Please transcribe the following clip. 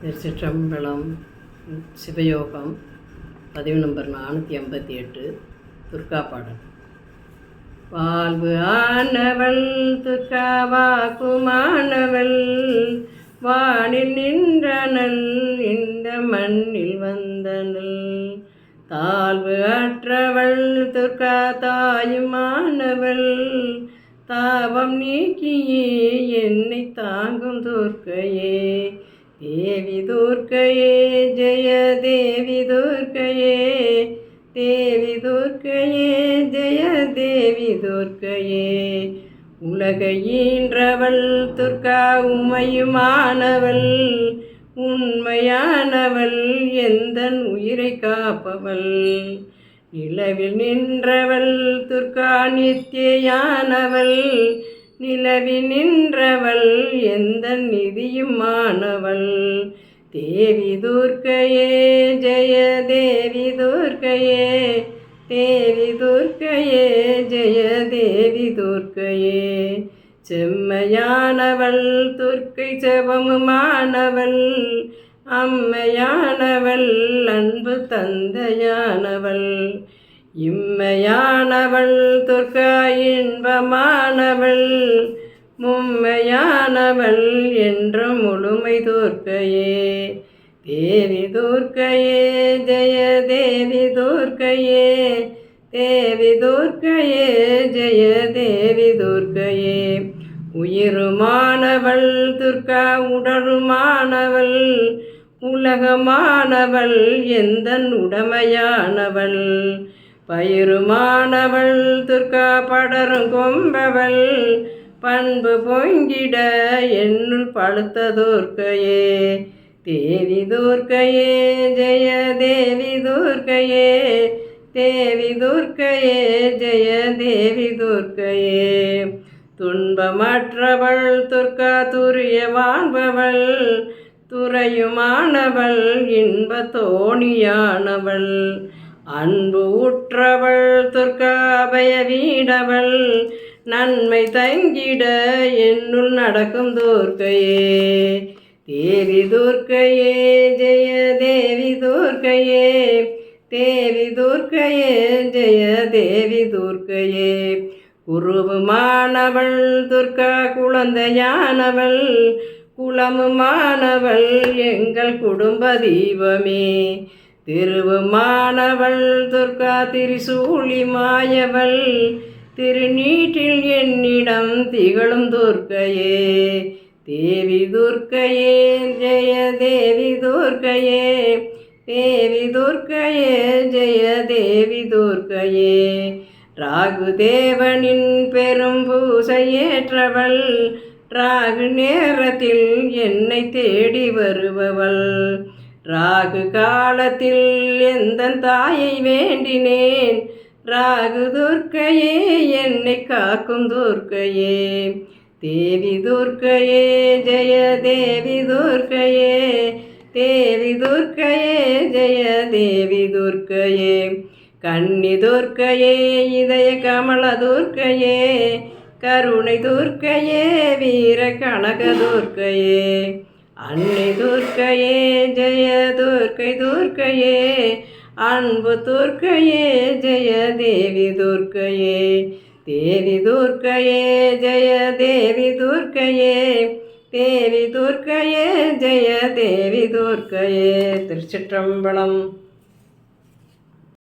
திருச்சிற்றம்பலம் சிவயோகம் பதிவு நம்பர் நானூற்றி ஐம்பத்தி எட்டு துர்கா பாடல் வாழ்வு ஆனவள் துர்காவாக்குமானவள் வானில் நின்றனல் இந்த மண்ணில் வந்தனல் தாழ்வு அற்றவள் துர்கா தாயுமானவள் தாவம் நீக்கியே என்னை தாங்கும் துர்க்கையே. தேவி துர்க்கையே ஜெய தேவி துர்க்கையே தேவி துர்க்கையே ஜெய தேவி துர்க்கையே உலக ஈன்றவள் துர்கா உமையுமானவள் உண்மையானவள் எந்த உயிரை காப்பவள்? நிலவில் நின்றவள் துர்கா நித்தியானவள் நிலவி நின்றவள் எந்த நிதியுமானவள் தேவி துர்க்கையே ஜெய தேவி துர்க்கையே தேவி துர்க்கையே ஜெய தேவி துர்க்கையே செம்மையானவள் துர்க்கை செவமுமானவள் அம்மையானவள் அன்பு தந்தையானவள். இம்மையானவள் துர்கா இன்பமானவள் மும்மையானவள் என்று முழுமை துர்க்கையே. தேவி துர்க்கையே ஜெய தேவி துர்க்கையே. தேவி துர்க்கையே ஜெய தேவி துர்க்கையே. உயிருமானவள் துர்கா உடலுமானவள் உலகமானவள் எந்தன் உடமையானவள் பயிருமானவள் துர்கா படரும் கொம்பவள் பண்பு பொங்கிட என்னுள் பழுத்த துர்க்கையே. தேவி துர்க்கையே ஜெய தேவி துர்க்கையே. தேவி துர்க்கையே ஜெய தேவி துர்க்கையே. துன்பமற்றவள் துர்கா துரிய வாழ்பவள் துறையுமானவள் இன்ப தோணியானவள். அன்பு உற்றவள் துர்காபய வீடவள் நன்மை தங்கிட என்னுள் நடக்கும் துர்க்கையே. தேவி துர்க்கையே ஜெய தேவி துர்க்கையே. தேவி துர்க்கையே ஜெய தேவி துர்க்கையே. குருவுமானவள் துர்கா குழந்தையானவள் குளமுமானவள் எங்கள் குடும்ப தீபமே திருவுமானவள் துர்கா திரிசூழி மாயவள் திருநீட்டில் என்னிடம் திகழும் துர்க்கையே தேவி துர்க்கையே ஜெய தேவி துர்க்கையே தேவி துர்க்கையே ஜெய தேவி துர்க்கையே ராகு தேவனின் பெரும் பூசையேற்றவள் ராகு நேரத்தில் என்னை தேடி வருபவள். ராகு காலத்தில் எந்த தாயை வேண்டினேன்? ராகு துர்க்கையே என்னை காக்கும் துர்க்கையே. தேவி துர்க்கையே ஜெய தேவி துர்க்கையே. தேவி துர்க்கையே ஜெய தேவி துர்க்கையே. கண்ணி துர்க்கையே இதய கமல துர்க்கையே. கருணை துர்க்கையே வீர கனக துர்க்கையே. அன்னை துர்க்கையே ஜெய துர்க்கை துர்க்கையே. அன்பு துர்க்கையே ஜெய தேவி துர்க்கையே. தேவி துர்க்கையே ஜெய தேவி துர்க்கையே. தேவி துர்க்கையே ஜெய தேவி துர்க்கையே. திருச்சிற்றம்பலம்.